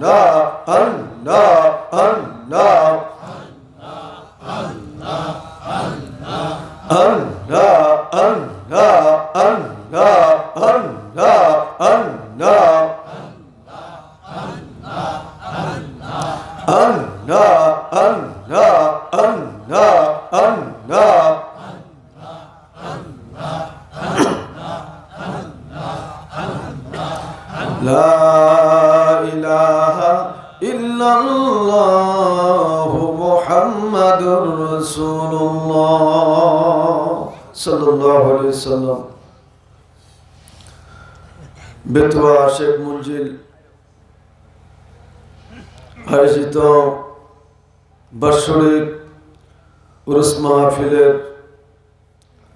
আল্লাহ আল্লাহ আল্লাহ আল্লাহ আল্লাহ আল্লাহ আল্লাহ আল্লাহ لا বেতুয়া শেখ মঞ্জিল আয়োজিত বাৎসরিক উরুস মাহফিলের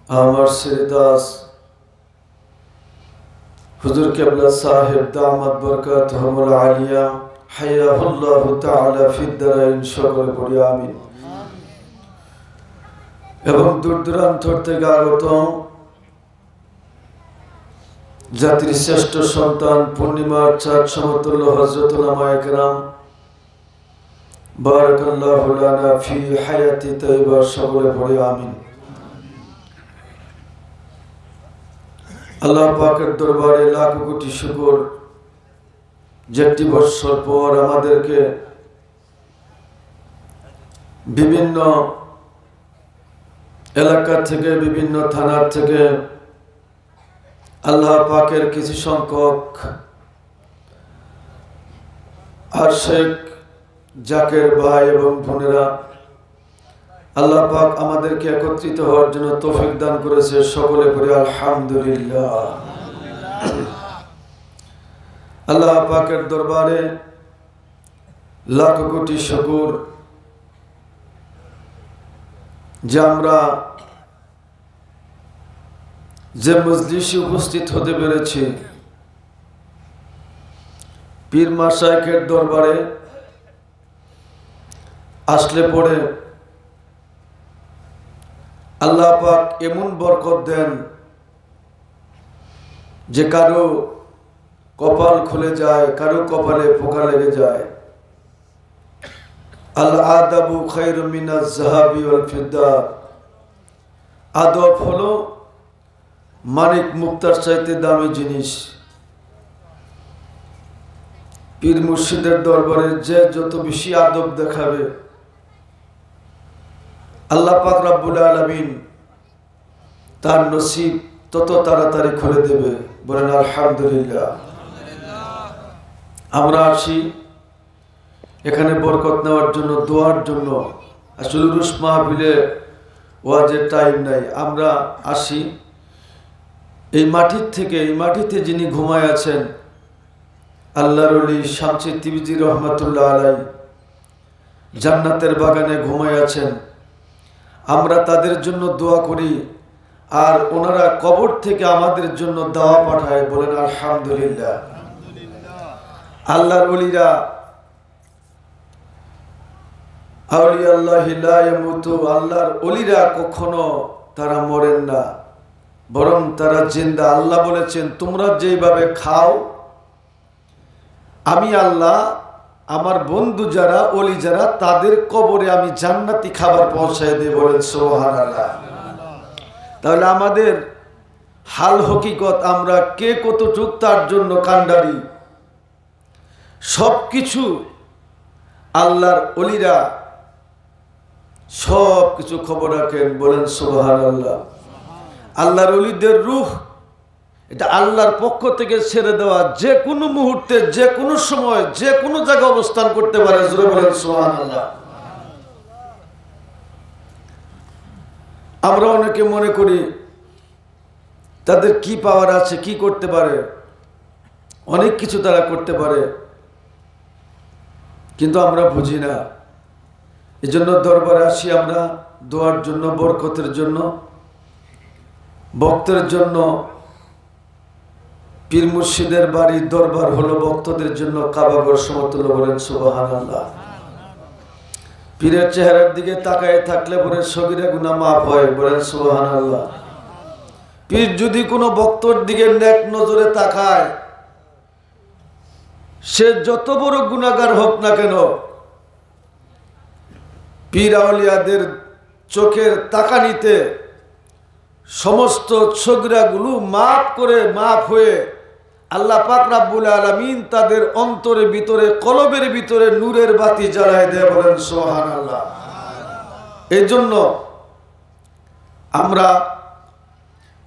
আমার শ্রীদাস, হুজুর কেবলা সাহেব দামাত বরকাত আলিয়া, হাইয়াহুল্লাহ তাআলা ফিদ্দারাইন, সকলে পড়ি আমিন। এবং দূর দূরান্ত থেকে আগত জাতির শ্রেষ্ঠ সন্তান পূর্ণিমার চাঁদ সমতুল্য হজরতুল্লামা একরাম। বারাকাল্লাহ লানা ফি হায়াতি তাইবা সকলে পড়ে আমিন। আল্লাহ পাকের দরবারে লাখ কোটি শুকর। যেটি বৎসর পর আমাদেরকে বিভিন্ন এলাকা থেকে, বিভিন্ন থানার থেকে আল্লাহ পাকের কিছু সংখ্যক আর শেখ জাকের ভাই এবং বোনেরা আল্লাহ পাক আমাদেরকে একত্রিত হওয়ার জন্য তৌফিক দান করেছে সকলে করে, আলহামদুলিল্লাহ। আল্লাহ পাকের দরবারে লাখ কোটি শকুর। যে আমরা যে মজলিসে উপস্থিত হতে পেরেছি, পীর মাসাইকের দরবারে আসলে পরে আল্লাহ পাক এমন বরকত দেন যে কারও কপাল খুলে যায়, কারও কপালে পোকা লেগে যায়। আল আদাবু খৈর মিনাজ জাহাবি আদব হলো মানিক মুক্তার চাইতে দামি জিনিস। পীর মুর্শিদের দরবারে যে যত বেশি আদব দেখাবে। আল্লাহ পাক রাব্বুল আলমিন তার নসিব তত তাড়াতাড়ি খুলে দেবে। বলেন, আলহামদুলিল্লাহ। আমরা আসি এখানে বরকত নেওয়ার জন্য, দোয়ার জন্য। আসলে রুশ মাহফিলে ওয়াজের টাইম নাই। আমরা আসি। এই মাটির থেকে, এই মাটিতে যিনি ঘুমায় আছেন, আল্লাহর অলি শামসি তিবিজি রহমতুল্লাহ আলাই জান্নাতের বাগানে ঘুমায় আছেন। আমরা তাদের জন্য দোয়া করি। আর ওনারা কবর থেকে আমাদের জন্য দাওয়া পাঠায় বলেন, আলহামদুলিল্লাহ। আল্লাহর অলিরা আউলি আল্লাহ আল্লাহর অলিরা কখনো তারা মরেন না, বরং তারা জিন্দা। আল্লাহ বলেছেন, তোমরা যেভাবে খাও, আমি আল্লাহ, আমার বন্ধু যারা, অলি যারা, তাদের কবরে আমি জান্নাতি খাবার পৌঁছায় দিয়ে বলেন সোহান আল্লাহ তাহলে আমাদের হাল হকিকত, আমরা কে কতটুক তার জন্য কান্ডারি সব কিছু আল্লাহর অলিরা সব কিছু খবর রাখেন, বলেন সোহান আল্লাহ আল্লাহর অলিদের রুহ, এটা আল্লাহর পক্ষ থেকে ছেড়ে দেওয়া, যে কোনো মুহূর্তে, যে কোনো সময়, যে কোনো জায়গায় অবস্থান করতে পারে বলেন আল্লাহ আমরা অনেকে মনে করি, তাদের কি পাওয়ার আছে, কি করতে পারে, অনেক কিছু তারা করতে পারে, কিন্তু আমরা বুঝি না। এই জন্য দরবারে আসি আমরা দোয়ার জন্য, বরকতের জন্য, ভক্তের জন্য। পীর মুর্শিদের বাড়ি দরবার হলো ভক্তদের জন্য কাবাগর সমতুল্য বলেন সুবাহান আল্লাহ পীরের চেহারার দিকে তাকায় থাকলে বলে সগিরা গুনা মাফ হয় বলেন সুবাহান আল্লাহ পীর যদি কোনো ভক্তর দিকে নেক নজরে তাকায়, সে যত বড় গুণাগার হোক না কেন পীর আউলিয়াদের চোখের তাকানিতে সমস্ত ছগরাগুলো মাফ করে মাফ হয়ে আল্লাহ পাক রাব্বুল আলামিন তাদের অন্তরে ভিতরে, কলবের ভিতরে নূরের বাতি জ্বালায় দেয় বলেন সোহান আল্লাহ এই জন্য আমরা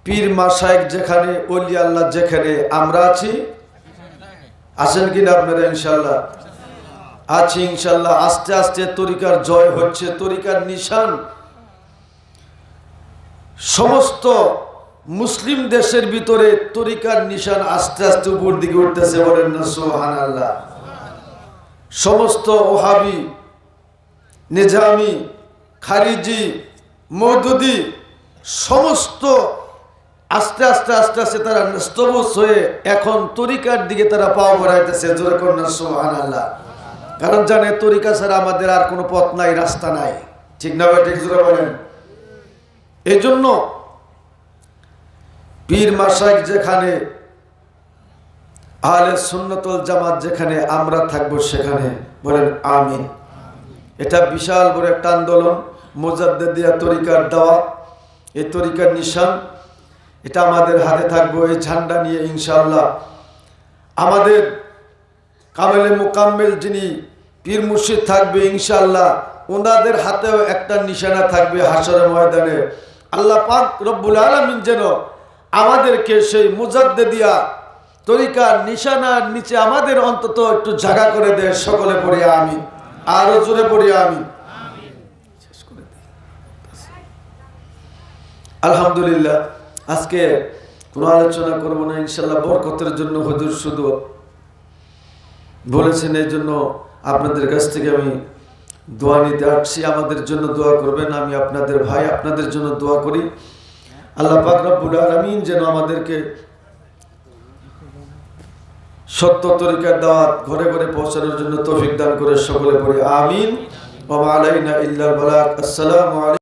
পীর মাসায়েক যেখানে অলি আল্লাহ যেখানে আমরা আছি, আছেন কিনা আপনারা ইনশাল্লাহ আছি ইনশাল্লাহ আস্তে আস্তে তরিকার জয় হচ্ছে, তরিকার নিশান। সমস্ত মুসলিম দেশের ভিতরে তরিকার নিশান আস্তে আস্তে উপর দিকে উঠতেছে বলেন না সোহান আল্লাহ সমস্ত ওহাবি, নিজামি, খারিজি, মৌদুদি, সমস্ত আস্তে আস্তে আস্তে আস্তে তারা স্তবস হয়ে এখন তরিকার দিকে তারা পাওয়া বাড়াইতেছে, জোরে কন্যা সোহান আল্লাহ কারণ জানে তরিকা ছাড়া আমাদের আর কোনো পথ নাই, রাস্তা নাই। ঠিক না ভাই, ঠিক জোরে বলেন? এই জন্য পীর মাসাইক যেখানে, আহলে সুন্নতুল জামাত যেখানে, আমরা থাকব সেখানে বলেন আমিন। এটা বিশাল বড় একটা আন্দোলন মোজাদ্দিয়া তরিকার দেওয়া, এই তরিকার নিশান। এটা আমাদের হাতে থাকব, এই ঝান্ডা নিয়ে ইনশাআল্লাহ। আমাদের কামেলে মোকাম্মেল যিনি পীর মুর্শিদ থাকবে, ইনশাআল্লাহ, ওনাদের হাতেও একটা নিশানা থাকবে হাসরের ময়দানে। আল্লাহ পাক রব্বুল আলমিন যেন আমাদেরকে সেই মুজাদ্দে দিয়া তরিকার নিশানার নিচে আমাদের অন্তত একটু জায়গা করে দেয়, সকলে পড়ি আমি আরও জোরে পড়ি আমি আলহামদুলিল্লাহ, আজকে কোনো আলোচনা করব না ইনশাল্লাহ বরকতের জন্য হুজুর শুধু বলেছেন, এই জন্য আপনাদের কাছ থেকে আমি দোয়া নিতে আসছি। আমাদের জন্য দোয়া করবেন। আমি আপনাদের ভাই, আপনাদের জন্য দোয়া করি। আল্লাহ পাক রব্বুল আলামিন যেন আমাদেরকে সত্য তরিকার দাওয়াত ঘরে ঘরে পৌঁছানোর জন্য তৌফিক দান করে সকলে পড়ে। আমিন। আসসালামু আলাইকুম।